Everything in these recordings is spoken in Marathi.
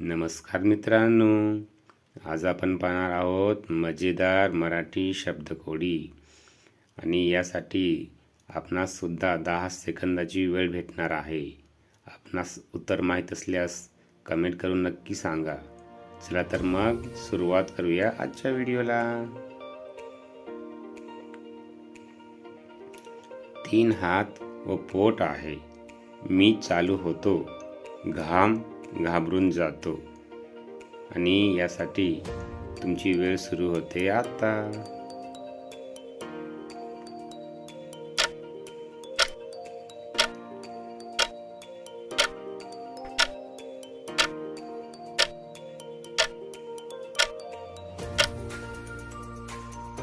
नमस्कार मित्रांनो आज आपण पाहणार आहोत मजेदार मराठी शब्दकोडी. आणि यासाठी आपणाससुद्धा दहा सेकंदाची वेळ भेटणार आहे. आपणास उत्तर माहीत असल्यास कमेंट करून नक्की सांगा. चला तर मग सुरुवात करूया आजच्या व्हिडिओला. तीन हात व पोट आहे. मी चालू होतो. घाम घाबरून जातो. आणि यासाठी तुमची वेळ सुरू होते आता.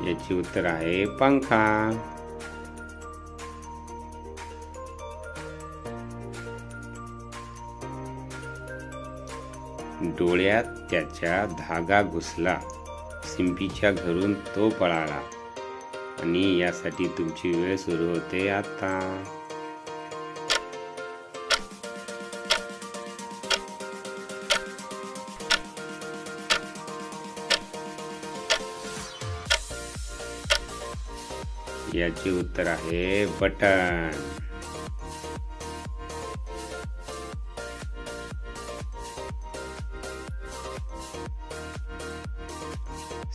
याची उत्तर आहे पंखा. डोळ्यात त्याच्या धागा घुसला. सिंपीच्या घरून तो पळाला. आणि यासाठी तुमची वेळ सुरू होते आता. याचे उत्तर आहे बटन.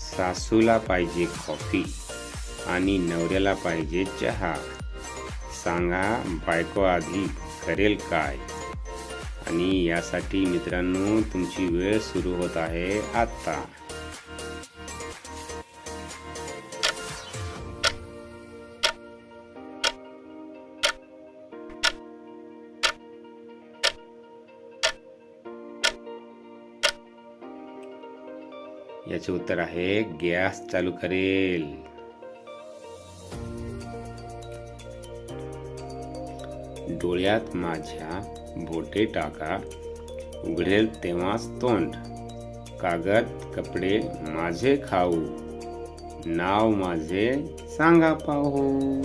सासूला पाहिजे कॉफी आणि नवऱ्याला पाहिजे चहा. सांगा बायको आधी करेल काय? आणि यासाठी मित्रांनो तुमची वेळ सुरू होत आहे आत्ता याचे उत्तर आहे गॅस चालू करेल. डोळ्यात माझ्या बोटे टाका उघडेल तेव्हाच तोंड. कागद कपडे माझे खाऊ नाव माझे सांगा पाहू.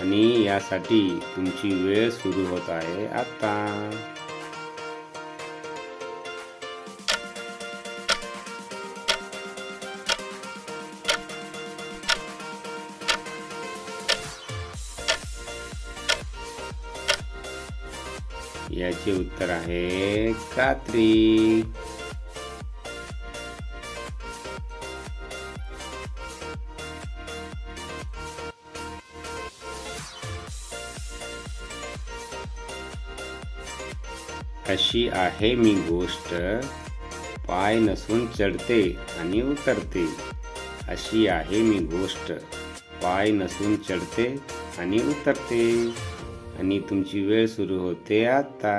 आणि यासाठी तुमची वेळ सुरू होत आहे आता. याचे उत्तर आहे कात्री. अशी आहे मी गोष्ट. पाय नसून चढते आणि उतरते. अशी आहे मी गोष्ट. पाय नसून चढते आणि उतरते. आणि तुमची वेळ सुरू होते आता.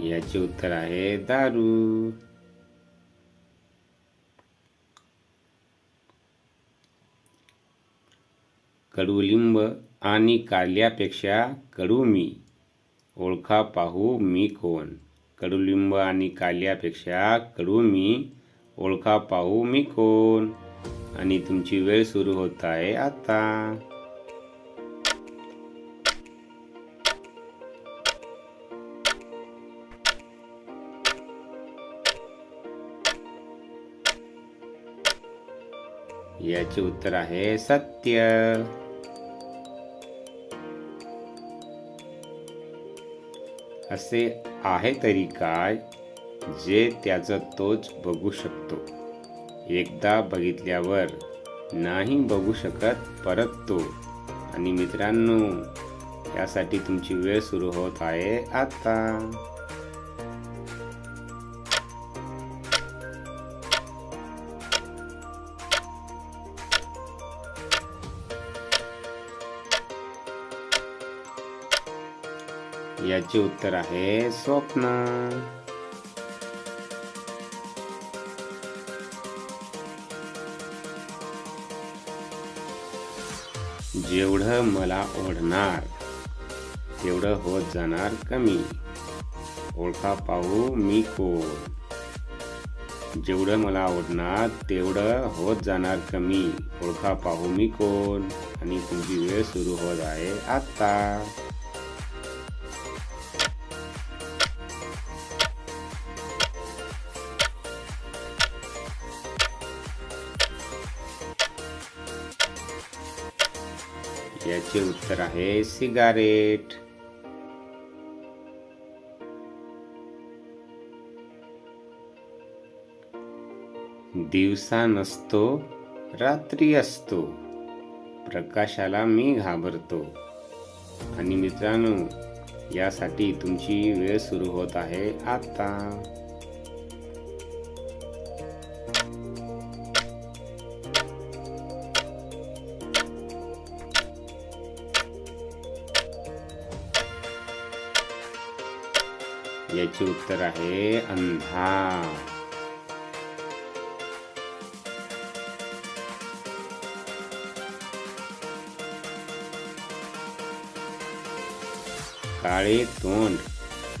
याचे उत्तर आहे दारू. कडुलिंब आणि कारल्यापेक्षा कडू मी. ओळखा पाहू मी कोण? कडुलिंब आणि काल्यापेक्षा कडू मी. ओळखा पाहू मी कोण? आणि तुमची वेळ सुरू होत आहे आता. याचे उत्तर आहे सत्य. असे आहे तरी काय जे त्याचं तोच बघू शकतो. एकदा बघितल्यावर नाही बघू शकत परत तो. आणि मित्रांनो यासाठी तुमची वेळ सुरू होत आहे आता. याचे उत्तर आहे स्वप्न. जेवढं मला ओढणार तेवढं होत जाणार कमी. ओळखा पाहू मी कोण. जेवढं मला आवडणार तेवढं होत जाणार कमी. ओळखा पाहू मी कोण. आणि तुमची वेळ सुरू होत आहे आत्ता. याचे उत्तर आहे. सिगारेट. दिवसा नसतो रात्री असतो. प्रकाशाला मी घाबरतो. आणि मित्रांनो यासाठी तुमची वेळ सुरू होत आहे आता. याचे उत्तर आहे अंधा काळे तोंड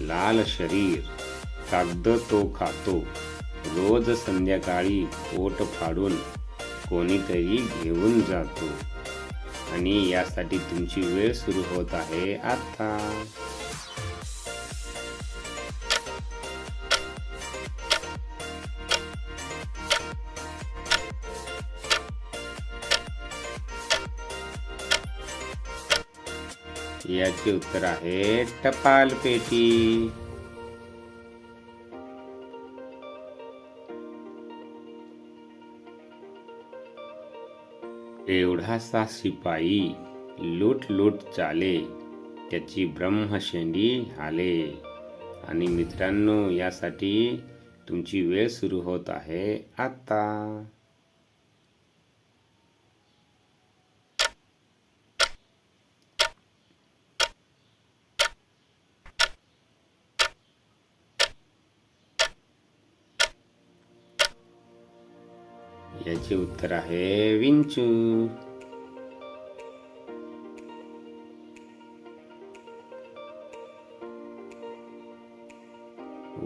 लाल शरीर कागद तो खातो. रोज संध्याकाळी पोट फाडून कोणीतरी घेऊन जातो. आणि यासाठी तुमची वेळ सुरू होत आहे आता. याचे उत्तर आहे टपाल पेटी. एवढासा शिपाई लूट लूट चाले त्याची ब्रह्मशेंडी हाले. आणि मित्रांनो यासाठी तुमची वेळ सुरू होत आहे आता. याचे उत्तर आहे विंचू.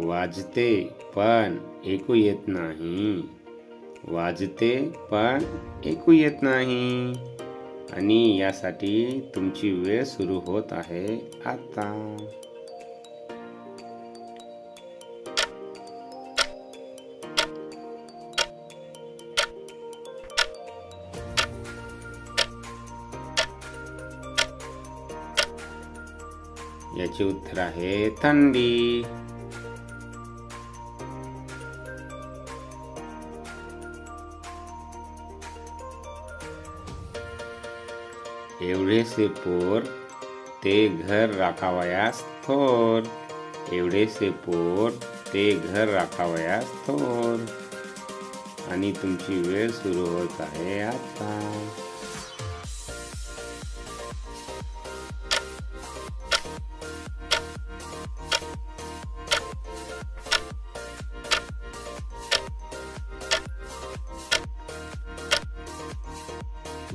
वाजते पण ऐकू येत नाही. वाजते पण ऐकू येत नाही. आणि यासाठी तुमची वेळ सुरू होत आहे आता. याचे उत्तर आहे थंडी. एवढेसे पोर ते घर राखावयास थोर. एवढेसे पोर ते घर राखावयास थोर. आणि तुमची वेळ सुरू होत आहे आता.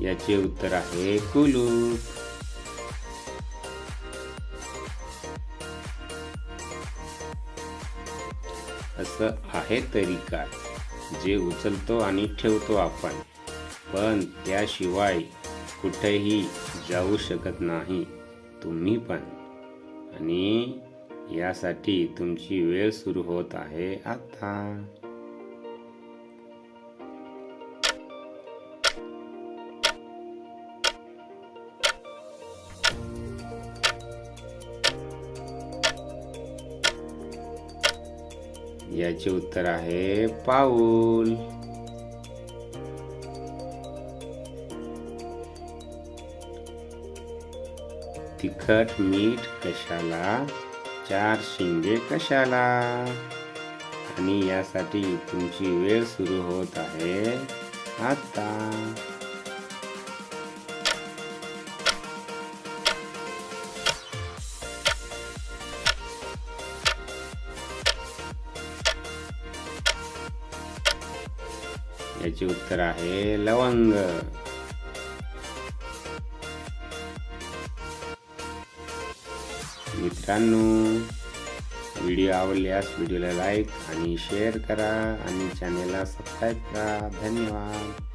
याचे उत्तर आहे कुलू. असं आहे तरी काय? जे उचलतो आणि ठेवतो आपण. पण त्याशिवाय कुठेही जाऊ शकत नाही तुम्ही पण. आणि यासाठी तुमची वेळ सुरू होत आहे आता. याचे उत्तर आहे पाऊल. तिखट मीठ कशाला? चार शिंगे कशाला? आणि यासाठी तुमची वेळ सुरू होत आहे आता. याचे उत्तर आहे लवंग. मित्रांनो व्हिडिओ आवडल्यास व्हिडिओला लाईक आणि शेअर करा आणि चॅनेलला सबस्क्राईब करा. धन्यवाद.